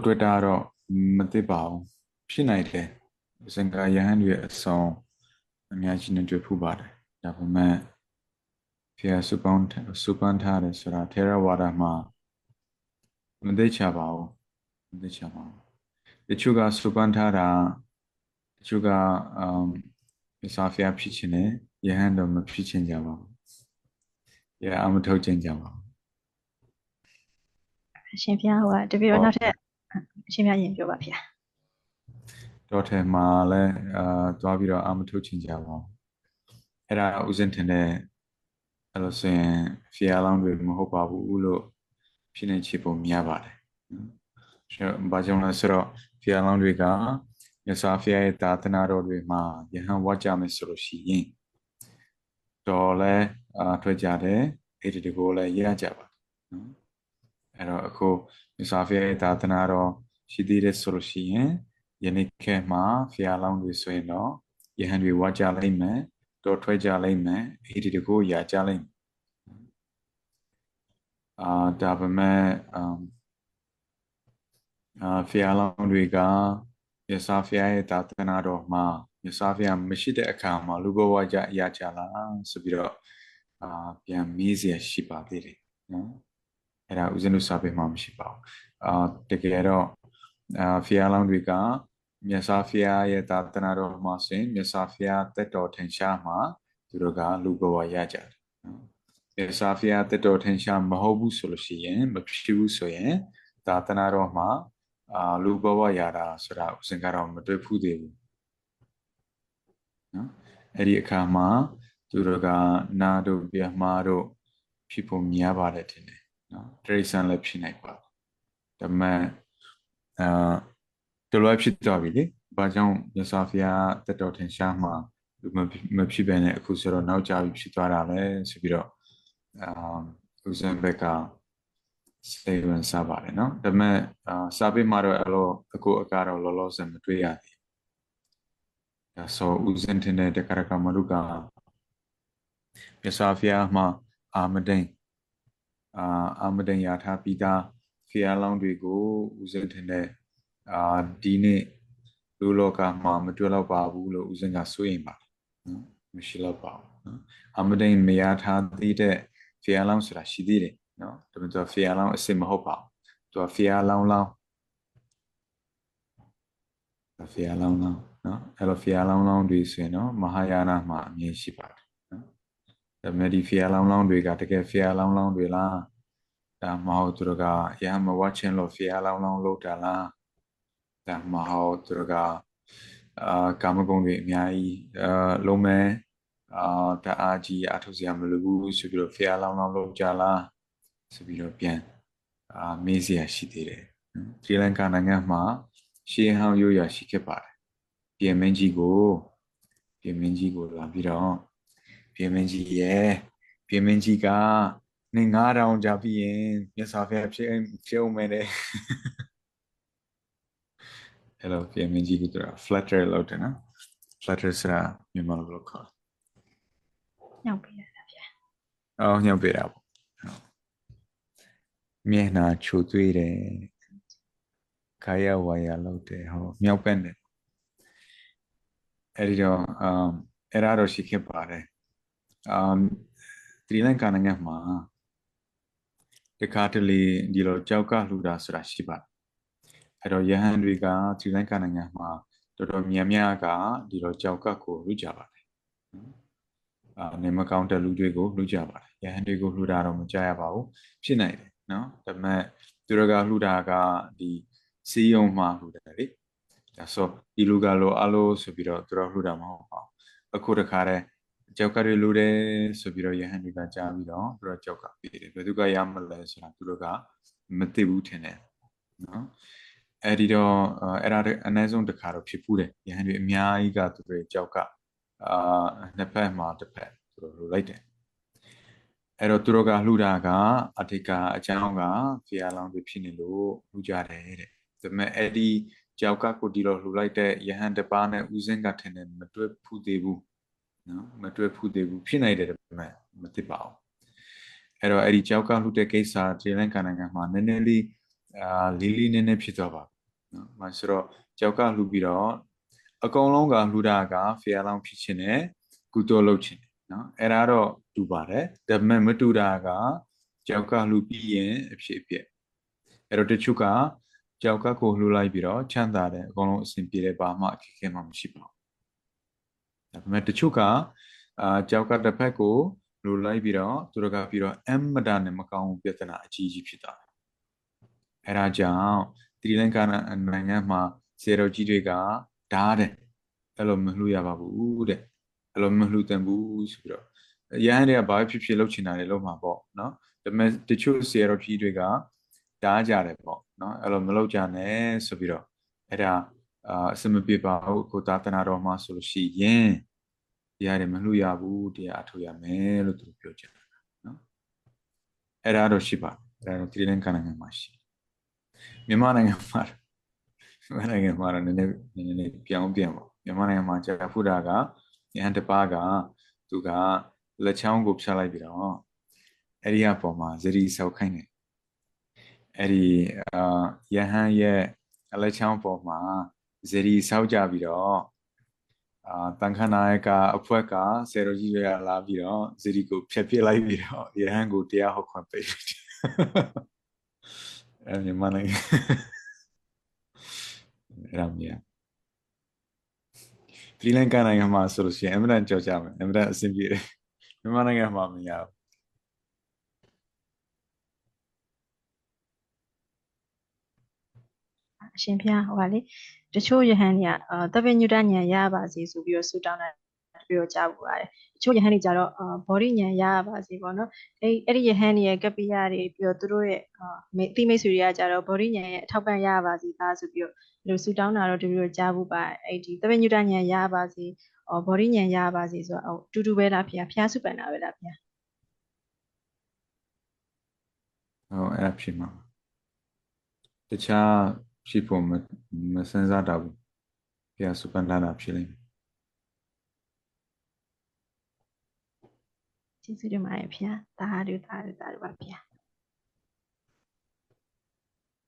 လို့တွေ့တာတော့မသိပါဘူးဖြစ်နိုင်တယ်စင်ကာယဟန်တွေအဆောင်အများကြီးနဲ့တွေ့ဖူးပါတယ်ဒါပေမဲ့ဖျာစုပေါင်းစုပန်းထားတယ်ဆိုတာထေရဝါဒမှာမသိချပါဘူးမသိချပါဘူးတချို့ကစုပန်းထားတာတချို့ကအမ်စာဖျာဖြစ်ချင်တယ်ယဟန်တော့မဖြစ်ချင်ကြပါဘူးရအမထုတ်ချင်ကြပါဘူးအရှင်ဘုရားဟိုကတပည့်တော်နောက်ထပ် အရှင်ဘုရားရင်ပြောပါဗျာတော့ထဲမှာလည်းအာသွားပြီးတော့အမထုတ်ချင်ကြပါဘူးအဲ့ဒါဥစဉ်ထင်တဲ့အဲ့လိုဆိုရင်ဖီယာလောင်းတွေမဟုတ်ပါဘူးလို့ဖြစ်နေချေပုံများပါတယ်နော်ဘာကြောင့်လဲဆိုတော့ဖီယာလောင်းတွေကမြတ်စွာဘုရားရဲ့သာသနာတော်တွေမှာယဟန်ဝါကြမယ်ဆိုလို့ရှိရင်တော်လဲအာထွက်ကြတယ်အဲ့ဒီတကိုလည်းရကြပါတယ်နော် အဲ့တော့အခုမြတ်စွာဘုရားရဲ့သာသနာတော်ရှိသေးတယ်ဆိုလို့ရှိရင်ယနေ့ခေတ်မှာဖီယာလောင်းတွေဆိုရင်တော့ယဟန်တွေဝါကြလိမ့်မယ်တော်ထွက်ကြလိမ့်မယ်အဲ့ဒီတကိုရကြလိမ့်မယ်အာဒါပေမဲ့အမ်အာဖီယာလောင်းတွေကမြတ်စွာဘုရားရဲ့သာသနာတော်မှာမြတ်စွာဘုရားမရှိတဲ့အခါမှာလူဘဝကြရကြလားဆိုပြီးတော့အာပြန်မေးเสียရှိပါသေးတယ်နော် အဲ့ဒါဦးဇင်းတို့စာပေမှာမရှိပါဘူးအာတကယ်တော့အာဖီယာလောင်းတွေကမြတ်စွာဘုရားရဲ့သာသနာတော်မှာဆိုရင်မြတ်စွာဘုရားတက်တော်ထင်ရှားမှာသူတို့ကလူဘဝရကြတယ်နော်မြတ်စွာဘုရားတက်တော်ထင်ရှားမဟုတ်ဘူးဆိုလို့ရှိရင်မဖြစ်ဘူးဆိုရင်သာသနာတော်မှာအာလူဘဝရတာဆိုတာဥစဉ်ကတော့မတွေ့ဘူးသေးဘူးနော်အဲ့ဒီအခါမှာသူတို့ကနာတို့ပြမာတို့ဖြစ်ဖို့များပါတယ်ထင်တယ် နော်တရိษံလည်းဖြစ်နိုင်ပါဓမ္မအာတလွဲဖြစ်သွားပြီလေဘာကြောင့်မြတ်စွာဘုရားတတော်ထင်ရှားမှာမဖြစ်ပဲနဲ့အခုဆိုတော့နောက်ကြပြီဖြစ်သွားတာပဲဆိုပြီးတော့အာဦးဇင်းဘက်ကစေဝန်စားပါတယ်နော်ဒါပေမဲ့စာပေမှာတော့အဲ့လိုအကိုအကားတော့လောလောဆယ်မတွေ့ရသေးဘူးဒါဆိုဦးဇင်းထင်တဲ့တက္ကရာကမရုကမြတ်စွာဘုရားမှာအာမဒိန် အာအာမဒိန်ရထားပြီးသားဖျားလောင်းတွေကိုဥစဉ်တင်တဲ့အာဒီနေ့လူလောကမှာမတွေ့တော့ပါဘူးလို့ဥစဉ်ကဆိုရင်ပါတယ်နော်မရှိတော့ပါဘူးနော်အာမဒိန်မရထားသေးတဲ့ဖျားလောင်းဆိုတာရှိသေးတယ်နော်ဒါပေမဲ့သူကဖီယာလောင်းအစ်စ်မဟုတ်ပါဘူးသူကဖီယာလောင်းလောင်းဖီယာလောင်းလောင်းနော်အဲ့လိုဖီယာလောင်းလောင်းတွေဆိုရင်တော့မဟာယာနမှာအမြင်ရှိပါတယ်နော် ဒါပေမဲ့ဒီဖီယာလောင်းလောင်းတွေကတကယ်ဖီယာလောင်းလောင်းတွေလားဒါမဟုတ်သူတို့ကရဟမဝတ်ချင်းလို့ဖီယာလောင်းလောင်းလုပ်တာလားဒါမဟုတ်သူတို့ကအာကာမဂုဏ်တွေအများကြီးအာလုံးမဲအာတအားကြီးအထုစရာမလိုဘူးဆိုပြီးတော့ဖီယာလောင်းလောင်းလုပ်ကြလားဆိုပြီးတော့ပြန်အာမေးစရာရှိသေးတယ်နော်။ဒီလန်ကာနိုင်ငံမှာရှေးဟောင်းရိုးရာရှိခဲ့ပါတယ်။ပြင်မင်းကြီးကိုပြင်မင်းကြီးကိုလာပြီးတော့ ပြင်မင်းကြီးရဲ့ပြင်မင်းကြီးကနေ9000ကြာပြီးရင်မြတ်စွာဘုရားဖြစ်ဖြစ်အောင်မယ်တဲ့။အဲ့လိုပြင်မင်းကြီးကသူက flutter လောက်တယ်နော်။ flutter ဆိုတာမြန်မာလိုဘယ်လိုခေါ်လဲညောင်းပေးရတာဗျာ။အော်ညှောက်ပေးတာပေါ့။မျက်နှာချိုသွေးတယ်ခါရဝါရလောက်တယ်ဟောမြောက်ပက်တယ်အဲ့ဒီတော့အမ်အဲ့ဒါတော့ရှိခဲ့ပါတယ် အမ်ဒီလန်ကနိုင်ငံမှာတခါတလေဒီလိုကြောက်ကလှူတာဆိုတာရှိပါတယ်အဲ့တော့ယဟန်တွေကဒီလန်ကနိုင်ငံမှာတော်တော်များများကဒီလိုကြောက်ကကိုလှူကြပါတယ်အာနေမကောင်းတဲ့လူတွေကိုလှူကြပါတယ်ယဟန်တွေကိုလှူတာတော့မကြားရပါဘူးဖြစ်နိုင်တယ်နော်ဒါပေမဲ့သူတို့ကလှူတာကဒီစီယုံမှာလှူတယ်လေဒါဆိုဒီလူကလိုအလိုဆိုပြီးတော့သူတို့လှူတာမဟုတ်ပါဘူးအခုတခါတည်း ကြောက်ကတွေလှူတယ်ဆိုပြီးတော့ယဟန်တွေကကြားပြီးတော့သူတို့ကြောက်ကပေးတယ်ဘယ်သူကရမလဲဆိုတာသူတို့ကမသိဘူးထင်တယ်နော်အဲ့ဒီတော့အဲ့ဒါအနည်းဆုံးတစ်ခါတော့ဖြစ်ဖူးတယ်ယဟန်တွေအများကြီးကသူတို့ကြောက်ကအာနှစ်ဖက်မှာတစ်ဖက်သူတို့လှူလိုက်တယ်အဲ့တော့သူတို့ကလှူတာကအတိတ်ကအကြောင်းကဖီယာလောင်းတွေဖြစ်နေလို့လှူကြတယ်တဲ့ဒါပေမဲ့အဲ့ဒီကြောက်ကကိုဒီလိုလှူလိုက်တဲ့ယဟန်တပါးနဲ့ဦးစင်းကထင်တယ်မတွေ့ဖူးသေးဘူး နော်မတွေ့ဖူးသေးဘူးဖြစ်နိုင်တယ်ဒါပေမဲ့မသိပါဘူးအဲ့တော့အဲ့ဒီကြောက်ကလှူတဲ့ကိစ္စဒီလန်ကနိုင်ငံမှာနည်းနည်းလေးအာလီလီနည်းနည်းဖြစ်သွားပါနော်။မဆိုတော့ကြောက်ကလှူပြီးတော့အကုန်လုံးကလှူတာကဖေအလောင်းဖြစ်ခြင်းနဲ့ကုသိုလ်လုပ်ခြင်းနော်။အဲ့ဒါတော့တူပါတယ်။ဒါပေမဲ့မတူတာကကြောက်ကလှူပြီးရင်အဖြစ်အပျက်အဲ့တော့တချို့ကကြောက်ကကိုလှူလိုက်ပြီးတော့ချမ်းသာတယ်အကုန်လုံးအဆင်ပြေတယ်ဘာမှအခက်အခဲမှမရှိပါဘူး။ဒါ ပေမဲ့တချို့ကအာကြောက်ကတစ်ဖက်ကိုလှူလိုက်ပြီးတော့သူတို့ကပြီးတော့အမဒါနဲ့မကောင်းဘူးပြဿနာအကြီးကြီးဖြစ်သွားတယ်။အဲဒါကြောင့်သီလင်္ကာနိုင်ငံမှာစေတော်ကြီးတွေကဓာတ်တယ်အဲ့လိုမလှူရပါဘူးတဲ့အဲ့လိုမလှူသင့်ဘူးဆိုပြီးတော့ရဟန်းတွေကဘာဖြစ်ဖြစ်လုပ်ချင်တာလေလုပ်မှာပေါ့နော်ဒါပေမဲ့တချို့စေတော်ကြီးတွေကဓာတ်ကြတယ်ပေါ့နော်အဲ့လိုမလုပ်ကြနဲ့ဆိုပြီးတော့အဲ့ဒါအာအစမပြေပါဘူးကိုသာသနာတော်မှာဆိုလို့ရှိရင် တရားတွေမလှူရဘူးတရားအထူရမယ်လို့သူပြောကြတယ်နော်အဲ့ဒါတော့ရှိပါတယ်အဲ့ဒါတော့သီလင်္ကာနိုင်ငံမှာရှိတယ်မြန်မာနိုင်ငံမှာမြန်မာနိုင်ငံမှာတော့နည်းနည်းနည်းနည်းပြောင်းပြန်ပေါ့မြန်မာနိုင်ငံမှာကြာဖူတာကရဟန်တစ်ပါးကသူကလက်ချောင်းကိုဖြတ်လိုက်ပြီးတော့အဲ့ဒီအပေါ်မှာဇရီဆောက်ခိုင်းတယ်အဲ့ဒီအာယဟန်ရဲ့လက်ချောင်းပေါ်မှာဇရီဆောက်ကြပြီးတော့ အာတန်ခနာယကအဖွဲကဆေရိုကြီးရလာပြီးတော့ဇရီကိုဖြတ်ပြစ်လိုက်ပြီးတော့ယဟန်ကိုတရားဟောခွင့်ပေးတယ်အဲ့မြန်မာနိုင်ငံအဲ့ဒါမြင်သီလင်္ကာနိုင်ငံမှာဆိုလို့ရှိရင်အမှန်တန်ကြောက်ကြမယ်အမှန်တန်အဆင်ပြေတယ်မြန်မာနိုင်ငံမှာမရဘူး အရှင်ဖျားဟိုပါလေတချို့ယဟန်တွေကအာတပည့်ညုတဉာဏ်ရပါစေဆိုပြီးတော့ဆုတောင်းတာပြီးတော့ကြားပူပါတယ်တချို့ယဟန်တွေကြတော့အာဘောဓိဉာဏ်ရပါစေပေါ့နော်အဲ့အဲ့ဒီယဟန်တွေရဲ့ကပ္ပိယတွေပြီးတော့သူတို့ရဲ့အာမိအတိမိတ်ဆွေတွေကကြတော့ဘောဓိဉာဏ်ရဲ့အထောက်ပံ့ရပါစေသားဆိုပြီးတော့ဒီလိုဆုတောင်းတာတော့တပည့်တော့ကြားပူပါတယ်အဲ့ဒီတပည့်ညုတဉာဏ်ရပါစေအော်ဘောဓိဉာဏ်ရပါစေဆိုတော့ဟိုတူတူပဲလားဖျားဖျားစုပန်တာပဲလားဖျားဟောအဲ့ဒါဖြစ်မှာတခြား ဖြစ်ဖို့မမစင်စားတော့ဘူးပြစပန်လာတာဖြစ်လိမ့်မယ်ကျေးဇူးတင်ပါတယ်ဖျားတာဟာတူတာတူတာတူပါဖျား